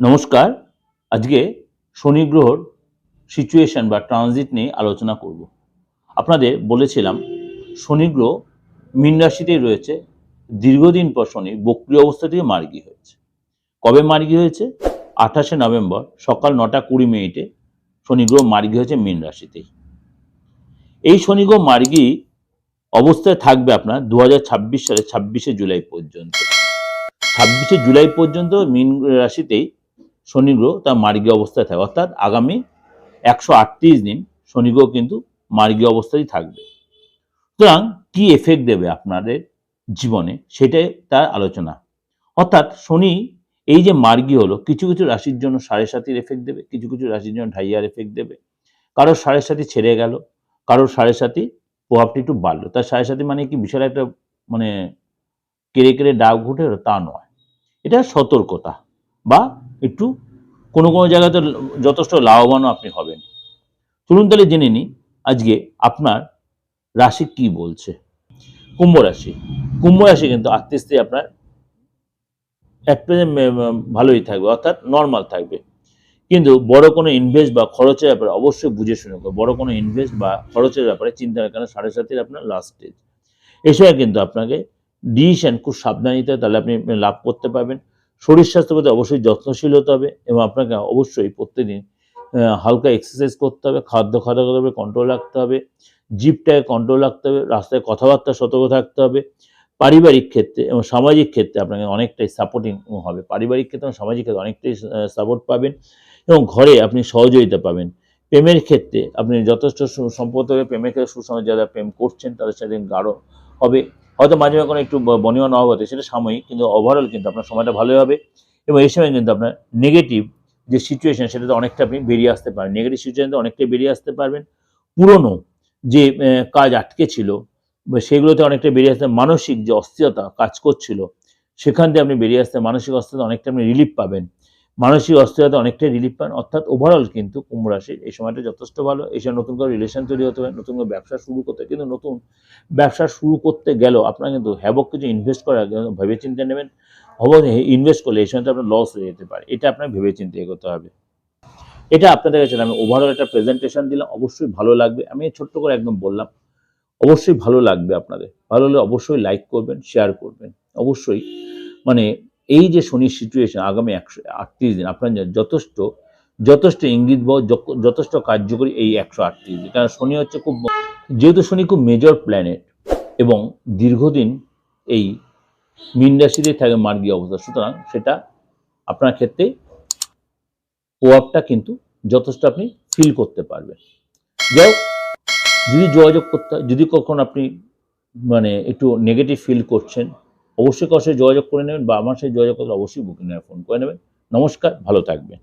নমস্কার। আজকে শনি গ্রহর সিচুয়েশন বা ট্রানজিট নিয়ে আলোচনা করব। আপনাদের বলেছিলাম, শনি গ্রহ মীন রাশিতেই রয়েছে। দীর্ঘদিন পর শনি বক্রিয় অবস্থা থেকে মার্গী হয়েছে। কবে মার্গী হয়েছে? আঠাশে নভেম্বর, সকাল নটা কুড়ি মিনিটে শনি গ্রহ মার্গী হয়েছে মীন রাশিতেই। এই শনি গ্রহ মার্গী অবস্থায় থাকবে আপনার দু হাজার ছাব্বিশ সালে ছাব্বিশে জুলাই পর্যন্ত। ছাব্বিশে জুলাই পর্যন্ত মীন রাশিতেই শনি গ্রহ তার মার্গী অবস্থায় থাকবে অর্থাৎ আগামী একশো আটত্রিশ দিন শনি গ্রহ কিন্তু মার্গী অবস্থায় থাকবে। সুতরাং কি এফেক্ট দেবে আপনাদের জীবনে সেটাই তার আলোচনা। অর্থাৎ শনি এই যে মার্গী হলো, কিছু কিছু রাশির জন্য সাড়ে সাতির এফেক্ট দেবে, কিছু কিছু রাশির জন্য ঢাইয়ার এফেক্ট দেবে। কারোর সাড়ে সাতি ছেড়ে গেল, কারোর সাড়ে সাতি প্রভাবটা একটু বাড়লো। তার সাড়ে সাতি মানে কি বিশাল একটা মানে কেড়ে কেড়ে ডাক ঘুটে তা নয়। এটা সতর্কতা। বা একটু কোনো কোনো জায়গাতে যথেষ্ট লাভবানও আপনি হবেন। চলুন তাহলে জেনে নিই আজকে আপনার রাশি কি বলছে। কুম্ভ রাশি। কুম্ভ রাশি কিন্তু আস্তে আস্তে আপনার ভালোই থাকবে, অর্থাৎ নর্মাল থাকবে। কিন্তু বড় কোনো ইনভেস্ট বা খরচের ব্যাপারে অবশ্যই বুঝে শুনে বড় কোনো ইনভেস্ট বা খরচের ব্যাপারে চিন্তা রাখেন সাড়ে সাতের আপনার লাস্ট স্টেজ সময় কিন্তু আপনাকে ডিসিশন খুব সাবধানে নিতে তাহলে আপনি লাভ করতে পারবেন। শরীর স্বাস্থ্যের প্রতি অবশ্যই যত্নশীল হতে হবে এবং আপনাকে অবশ্যই প্রত্যেকদিন হালকা এক্সারসাইজ করতে হবে, খাদ্য খাওয়া করতে হবে কন্ট্রোল রাখতে হবে জিপটাকে কন্ট্রোল রাখতে হবে, রাস্তায় কথাবার্তা সতর্ক থাকতে হবে, পারিবারিক ক্ষেত্রে এবং সামাজিক ক্ষেত্রে আপনাকে অনেকটাই সাপোর্টিং হবে। পারিবারিক ক্ষেত্রে এবং সামাজিক ক্ষেত্রে অনেকটাই সাপোর্ট পাবেন এবং ঘরে আপনি সহযোগিতা পাবেন। প্রেমের ক্ষেত্রে আপনি যথেষ্ট সু- সম্পর্ক হবে, প্রেমের ক্ষেত্রে সুসংবাদ যারা প্রেম করছেন তাদের সাথে গাঢ় হবে। হয়তো মাঝে মাঝে কোনো একটু বনিয়া না হতে সেটা সাময়িক, কিন্তু ওভারঅল কিন্তু আপনার সময়টা ভালোই হবে। এবং এই সময় কিন্তু আপনার নেগেটিভ যে সিচুয়েশন সেটাতে অনেকটা আপনি বেরিয়ে আসতে পারবেন। নেগেটিভ সিচুয়েশন অনেকটাই বেরিয়ে আসতে পারবেন। পুরনো যে কাজ আটকে ছিল সেগুলোতে অনেকটা বেরিয়ে আসতে, মানসিক যে অস্থিরতা কাজ করছিল, সেখান থেকে আপনি বেরিয়ে আসতে, মানসিক অস্থিরতা অনেকটা আপনি রিলিফ পাবেন। মানসিক অস্থিরতা অনেকটাই রিলিফ পান। অর্থাৎ ওভারঅল কিন্তু কুম্ভ রাশির এই সময়টা যথেষ্ট ভালো। এই সময় নতুন করে রিলেশন তৈরি হতে পারে, নতুন করে ব্যবসা শুরু করতে কিন্তু নতুন ব্যবসা শুরু করতে গেলেও আপনার কিন্তু হ্যাবক কিছু ইনভেস্ট করার ভেবে চিন্তে নেবেন। হবক ইনভেস্ট করলে এই সময়টা আপনার লস হয়ে যেতে পারে। এটা আপনার ভেবে চিন্তে এগোতে হবে। এটা আপনাদের কাছে আমি ওভারঅল একটা প্রেজেন্টেশন দিলাম। অবশ্যই ভালো লাগবে। আমি ছোট্ট করে একদম বললাম, অবশ্যই ভালো লাগবে আপনাদের। ভালো হলে অবশ্যই লাইক করবেন শেয়ার করবেন। অবশ্যই মানে এই যে শনির সিচুয়েশন আগামী একশো, আটত্রিশ দিন, আপনার যথেষ্ট যথেষ্ট ইঙ্গিত বা যক- যথেষ্ট কার্যকরী এই একশো আটত্রিশ দিন। কারণ শনি হচ্ছে খুব যেহেতু শনি খুব মেজর প্ল্যানেট এবং দীর্ঘদিন এই মীন রাশিতে থাকে মার্গী অবস্থা, সুতরাং সেটা আপনার ক্ষেত্রে প্রভাবটা কিন্তু যথেষ্ট আপনি ফিল করতে পারবেন। যাই যদি যোগাযোগ করতে, যদি কখন আপনি মানে একটু নেগেটিভ ফিল করছেন অবশ্যই কারোর সাথে যোগাযোগ করে নেবেন বা আমার সাথে যোগাযোগ করলে অবশ্যই বুকিং নেওয়ার ফোন করে নেবেন। নমস্কার, ভালো থাকবেন।